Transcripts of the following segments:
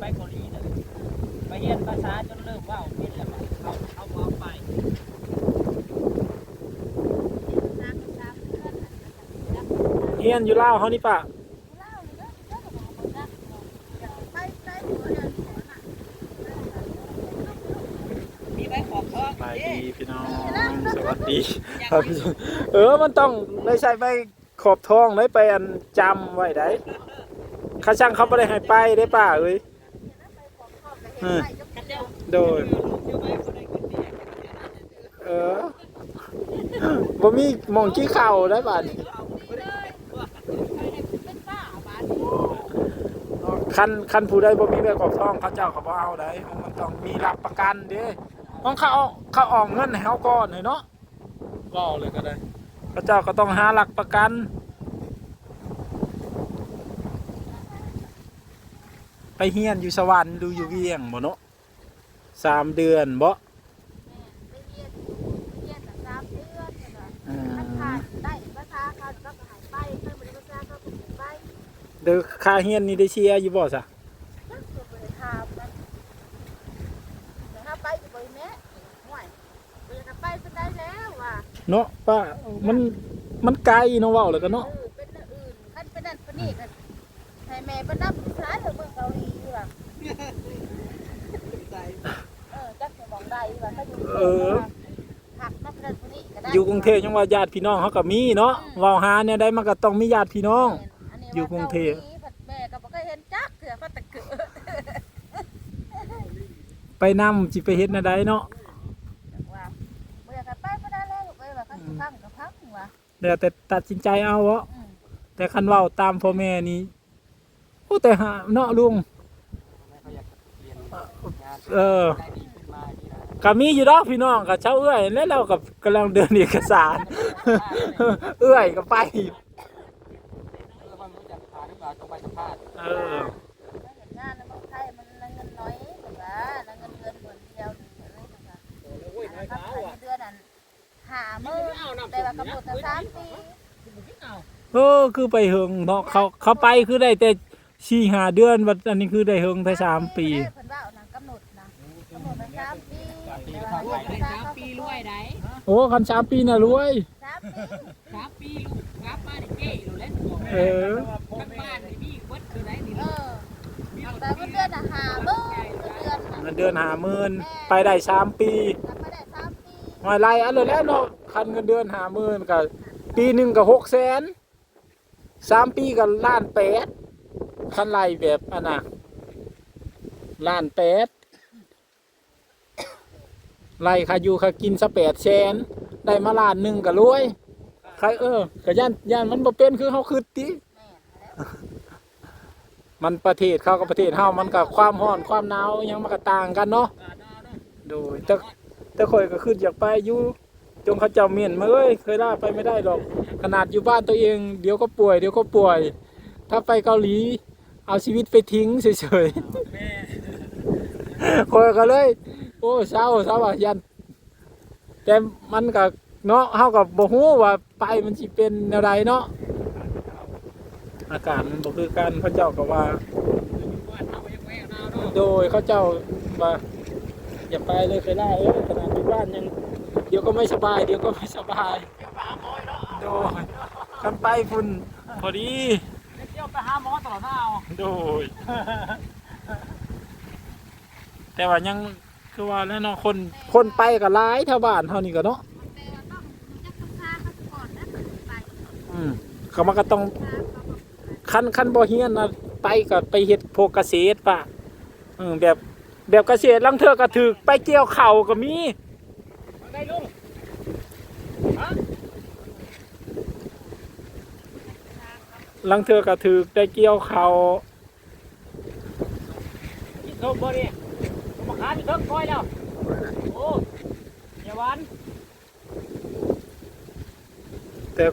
ไปเกาหลีเลยไปเรียนภาษาจนเริ่มเว่าเป็นแล้วมันเขาเขาเอาไปเฮียนอยู่ลาวเฮานี่ป่ะมีใบขอบทองไปเด้ดีพี่น้องสวัสดีครับพี่เออมันต้องได้ใช้ใบขอบทองได้ไปอันจำไว้ได้ข้าช่างเขาบ่ได้ให้ไปได้ป่ะเอ้ยข้าเจ้า โดยเจ้าใบคนใดคนเดียวเออบ่มีหมองขี้เข่าได้ป่ะนี่คันคันผู้ใดบ่มีใบขอบทองเขาเจ้าเขาบ่เอาได้มันต้องมีหลักประกันเด้ของเขาเอาเขาออกเงินให้เฮาก่อนให้เนาะก็เลยก็ได้เขาเจ้าก็ต้องหาหลักประกัน ไปเฮียนอยู่สวรรค์ดูอยู่เวียงบ่เนาะสามเดือนบ่อืมเด้อค่าเฮียนนี่ได้เชียร์อยู่บ่ซะเนาะป้ามันมันไกลเนาะเว้าแล้วก็เนาะเป็นอันอื่นคันเป็นนั่นเป็นนี่กัน ให้แม่ประดับสายเถอะเมืองเกาหลีดีกว่าเออจักจะมองได้ดีกว่าถ้าอยู่เออ หักนับเป็นนี่ก็ได้อยู่กรุงเทพยังว่าญาติพี่น้องเขาก็มีเนาะเว้าหาเนี่ยได้มันก็ต้องมีญาติพี่น้องอันนี้อยู่กรุงเทพว่ากาหลีแม่ก็บ่เคยเห็นจักเถื่อก็ตะเกิดไปนำสิไปเฮ็ดแนวใดเนาะว่าเมื่อกันไปบ่ได้แล้วลูกเอ้ยว่าคันสิพังก็พังว่ะแล้วแต่ตัดสินใจเอาเวะอืมแต่คันเว้าตามพ่อแม่นี่โอ้แต่หาเนาะลุงเขาอยากเรียนงานเออได้ดีขึ้นมาดีนะก็มีอยู่ดอกพี่น้องกับเช้าเอื้อยแล้วเรากับกำลังเดินเอกสาร เอื้อยก็ไปเออมันรู้จักผ่านหรือเปล่าต้องไปสัมภาษณ์เออแล้วเห็นงานในเมืองไทยมันเงินน้อยแบบว่าแล้วเงินเดือนเหมือนเดียวนี่เลยนะคะโอ้ยน้อยครัเท้าบอะเดือนนั้นหามือแต่ว่ากำหนดแต่สามปีเออคือไปเฮิงเนาะเขาเขาไปคือได้แต่ สี่หาเดือนวันอันนี้คือได้เฮิงแต่สามปี เพิ่นว่าเอานะกำหนดนะกำหนดแต่สามปีแต่ว่าได้สามปีรวยได้โอ้คันสามปีน่ะรวย สามปีสามปีลูกกลับมาได้เจ๊อยู่แล้วเออ ทั้งบ้านนี่มีวัดคือไหนนี่เออแต่เงินเดือนน่ะหามือเงินเดือนน่ะเงินเดือนหาหมื่นไปได้สามปีกลับมาได้สามปีหอยไรอันเลยแล้วเนาะคันเงินเดือนหาหมื่นกับปีหนึ่งกับหกแสนสามปีกับล้านแปด คันไรแบบอันน่ะล้านแปดไล่ค่าอยู่ค่ากินสะแปดแสนได้มาล้านหนึ่งกับรวย ใครเออกับย่านย่านมันบ่เป็นคือเขาคืดติแม่แล้วมันประเทศเขากับประเทศเฮามันกับความร้อนความหนาวอิหยังมันก็ต่างกันเนาะโดยแต่แต่ข่อยก็คืออยากไปอยู่จงเขาเจ้าเมียนมาเอ้ยเคยล่าไปไม่ได้หรอก ขนาดอยู่บ้านตัวเอง เดี๋ยวก็ป่วยเดี๋ยวก็ป่วย ถ้าไปเกาหลี เอาชีวิตไปทิ้งเฉยๆข่อยก็เลย โอ้เศร้าเศร้าอะยัน แต่มันก็เนาะเฮากับบ่ฮู้ว่าไปมันสิเป็นแนวใดเนาะอากาศมันบ่คือกันพระเจ้าก็ว่า โดยเขาเจ้าว่าอย่าไปเลยเคยล่าเอ้ยขนาดอยู่บ้านยังเดี๋ยวก็ไม่สบาย เดี๋ยวก็ไม่สบายโดยกันไปฝุ่นพอดีเที่ยว ไปหาหมอตลอดหน้าเอาโดย แต่ว่ายังคือว่าแล้วเนาะคนคนไปกับร้ายแถวบ้านเท่านี้ก็เนาะแต่ว่าต้องรู้จักศึกษาเขาก่อนนะก่อนสิไปอืมเขามาก็ต้องศึกษาเขาบอกคันคันบ่เฮียนนะไปก็ไปเฮ็ดโพวกเกษตรป่ะอืมแบบแบบเกษตรลังเทือก็ถือไปเกี่ยวเข่าวก็มี ได้ลุง ลังเทือก็ถือได้เกี่ยวเข่าวกินส้มบ่เนี่ยมาขายที่เทิงคอยแล้ว โอ้ยาหวานแต่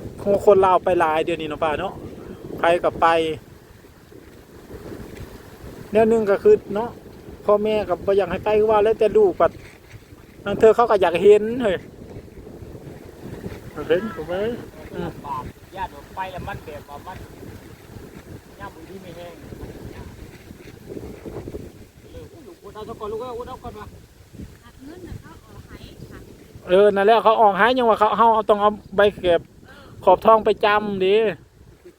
คนลาวไปหลายเดี๋ยวนี้เนาะป่าเนาะใครก็ไปแนวหนึงก็คือเนาะพ่อแม่ก็บ่อยากให้ไปคือว่าแล้วแต่ลูกปัดลังเทือเขาก็อยากเห็นเฮ้ยเห็นถูกไหม อืม ไปแล้วมันแบบว่ามันย่าบุญที่ไม่แห้งเราจะก่อนลูกก็อุ้เอาก่อนมาหักเงินน่ะเขาออกให้หักเออนั่นแหละเขาออกให้ยังว่าเขาเฮาเอาต้องเอาใบเก็บขอบทองไปจำดิ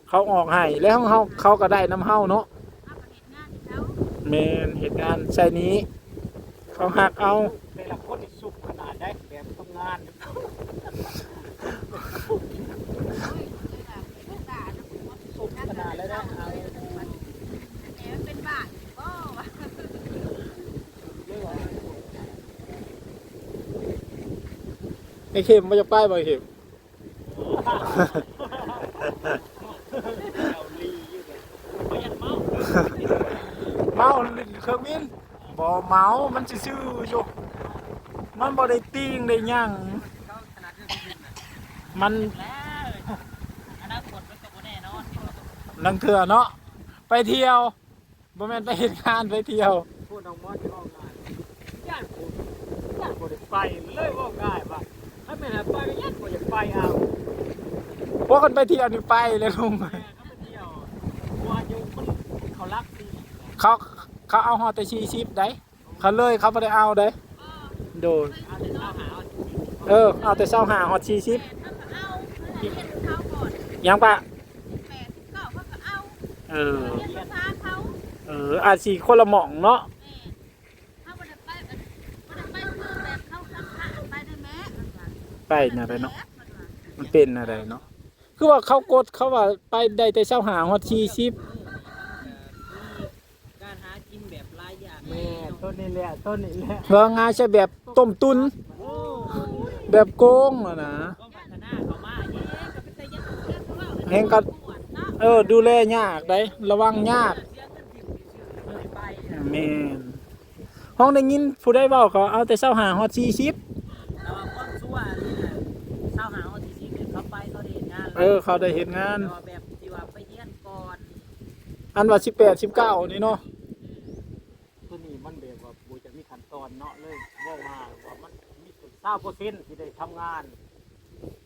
เขาออกให้แล้วเฮาเขาก็ได้น้ำเฮาเนาะเอาไปเฮ็ดงานที่เขาแมนเหตุการณ์ใช่นี้ เขาหักเอาแต่ละคนนี่สุกขนาดได้แบบทำงาน โอ้ยเลยแบบเป็นบ้านะผมว่า สุกขนาดเลยนะเอา แต่มันเป็นบ้าก็ว่า เลยว่า ไอ้เข็มมาจากป้ายบ่ไอ้เข็มเอาลีอยู่เลยไม่ยันเมาเมาเครื่องบินบ่เมามันซื่อๆอยู่มันบ่ได้ติ้งได้หยังเขาขนาดเรื่องบินน่ะมันแล้วอนาคตมันก็บ่แน่นอนที่ว่าต้องลังเถื่อเนาะไปเที่ยวบ่แม่นไปเฮ็ดงานไปเที่ยวพูดน้องมอสจะว่าง่ายย่านผมย่านบ่ได้ไปเลยว่าง่ายว่า ถ้าไม่ได้ไปก็ย่านบ่อยากไปเอาพวกกันไปเที่ยวนี่ไปเลยลุงแม่เขาไปเที่ยวว่าอยู่คนเขารักดีเขาเขาเอาฮอดแต่ชีชิปได้เขาเลยเขาบ่ได้เอาได้โดยเอาแต่เช้าหาเอาเออเอาแต่เศร้าหาฮอดชีชิปแต่ถ้าเขาเอาเฮ็ดเขาก่อนยังปะแปดเก้าเขาก็เอาเออเรียนภาษาเขาเอออาจสิคนละหม่องเนาะ แม่เขาบ่ได้ไปแบบบ่ได้ไปคือแบบเขาสังขารไปได้แม้มันว่า ไปน่ะได้เนาะมันว่ามันเป็นอะไรเนาะคือว่าเขากดเขาว่าไปได้แต่เศร้าหาฮอดชีชิปการหากินแบบหลายอย่างแม่ต้นนี้แหละต้นนี้แหละเพื่องานใช่แบบต้มตุนโอ้แบบโกงอะนะก็พัฒนาเข้ามาเย้ก็เป็นแต่ยังเสียเงินแห่งกันปวดเนาะเออดูแลยากได้ระวังยากเสียเงินทิ่มซื่อๆเลยไปน่ะแม่นห้องได้ยินผู้ได้เว้าเขาเอาแต่เศร้าหาฮอดชีชิป เฮ็ดงานเออ เขาได้เห็นงานแต่ว่าแบบที่ว่าไปเฮียนก่อนอันว่าสิบแปดสิบเก้านี่เนาะตัวนี้มันแบบว่าบูจะมีขั้นตอนเนาะเลยว่ามาว่ามันมีสุดเก้าเปอร์เซ็นต์ที่ได้ทำงาน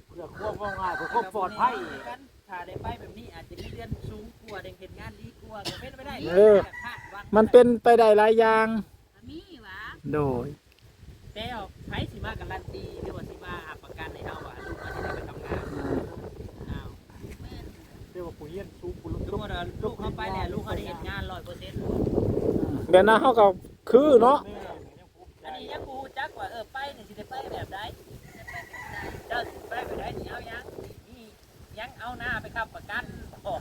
เพื่อควบว่าง่ายเพื่อควบปลอดภัยกันถ้าได้ไปแบบนี้อาจจะมีเดือนสูงกว่าได้เห็นงานดีกว่าก็เป็นไปได้เออ แบบคาดหวังมันเป็นไปได้หลายอย่าง มีหวะโดยแต่เอาไผสิมาการันตีหรือว่าสิมาหับประกันให้เฮาว่าลูกเราจะได้ไปทำงานอ้าว แม่น เรียกว่าปุ๋ยเย็นสูงปุ๋ยสมมุติว่าลูกเขาไปแล้วลูกเขาได้เห็นงาน100%แบบนั้นเขาก็คือเนาะแม่ยังภูมิใจอันนี้ยังกูจักว่าเออไปนี่สิได้ไปแบบใดเจ้าสิไปแบบใดนี่เอายังนี่ยังเอาหน้าไปขับประกันบอก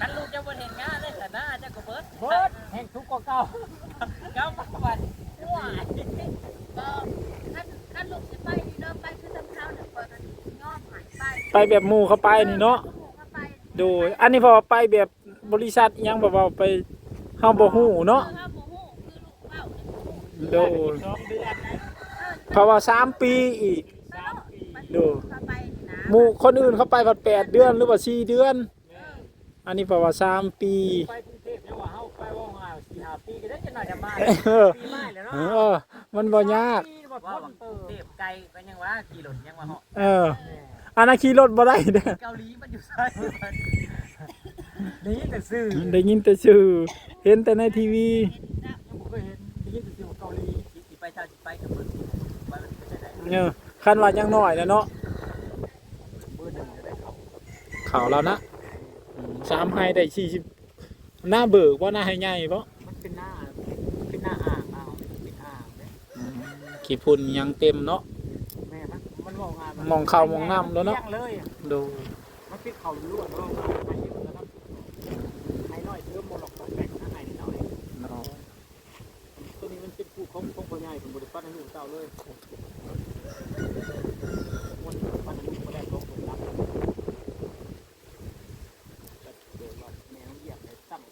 คันลูกจะบ่เห็นงานเลยแต่หน้าเจ้าก็เบิดเบิดแห่งทุกข์ก็เก่าเก้าปันว้ายก็ท่านท่านลูกสิไปนี่เนาะไปคือทำเท้าเนี่ยปล่อยกันยอมหายไปไปแบบหมู่เขาไปนี่เนาะเข้าไป โดย อันนี้พอไปแบบบริษัทอิหยังแบบว่าไปเฮาบ่ฮู้เนาะเออโมโหคือลูกเป้าเนี่ยโมโหโดยสองเดือนเพราะว่าสามปีอีก สามปีดูเข้าไปนี่นะหมู่คนอื่นเขาไปพัดแปดเดือนหรือว่าสี่เดือนเอออันนี้เพราะว่าสามปี ไปกรุงเทพยังว่าเฮาไปว่าง่ายสี่ห้าปีก็ได้จะหน่อยจะมาเออ ปีใหม่แล้วเนาะเออ มันบ่ยาก ปีบ่ว่าพ้บันงเติมเทพไกลไปยังว่าขี่รถยังว่าเหาะเออ อันนั้นขี่รถบ่ได้เด้อเกาหลีมันอยู่ไสมันนี่แต่ซื้อได้ยินแต่ชื่อ เห็นแต่ในทีวียังบ่เคยเห็นได้ยินแต่ชื่อเกาหลีสิไปเท่าสิไปกับเพิ่นว่ามันเป็นจังได๋เออคันว่ายังน้อยนะเนาะเบอร์หนึ่งจะได้เข้าเขาแล้วนะอืมสามไฮได้สี่สิบหน้าเบิกว่าหน้าไฮใหญ่เพราะมันเป็นหน้าเป็นหน้าอ่างเอาเป็นอ่างเด้ ขี้พุ่นยังเต็มเนาะ แม่มันมันว่างาน มองเข้ามองน้ำแล้วเนาะลี้ยงเลยอะดูมันปิดเขาล้วนๆว่างานให้เยอะแล้วครับให้น้อยเติมโมหลอกตกแต่งนะให้นิดหน่อยเนาะตัวนี้มันเป็นผู้ของของพ่อใหญ่ผมบริษัทให้ลูกเต้าเลยวันนี้ปันให้ลูกมาได้ลงผมรับแต่เดี๋ยวว่าแม่ต้องเหยียบเลยตั้ง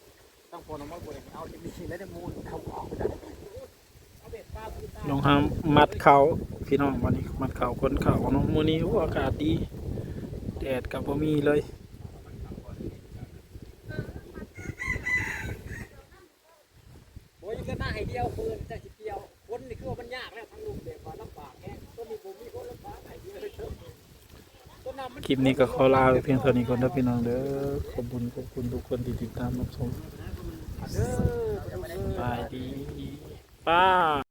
ตั้งโพนเอาไว้บริเวณเอาจะมีแล้วจะมูลเขาออกได้เอาเบ็ด ปลาปูตาลองหามัดเขาพี่น้องวันนี้มัดเขาคนเขาเนาะมื้อนี้โอ้อากาศดีแดดกับบ่มีเลยโอ้ยก็หน้าให้เดียวปืนจะสิเดียวคนนี่คือว่ามันยากแล้วทั้งลูกเด็กว่าลำบากแค่ต้นนี้ผมมีคนลำบากให้เดียวเลยเถอะต้นน้ำมันคลิปนี้ก็ขอลาไปเพียงเท่านี้ก่อนนะพี่น้องเด้อขอบคุณขอบคุณทุกคนที่ติดตามรับชมเด้อบายดีป้า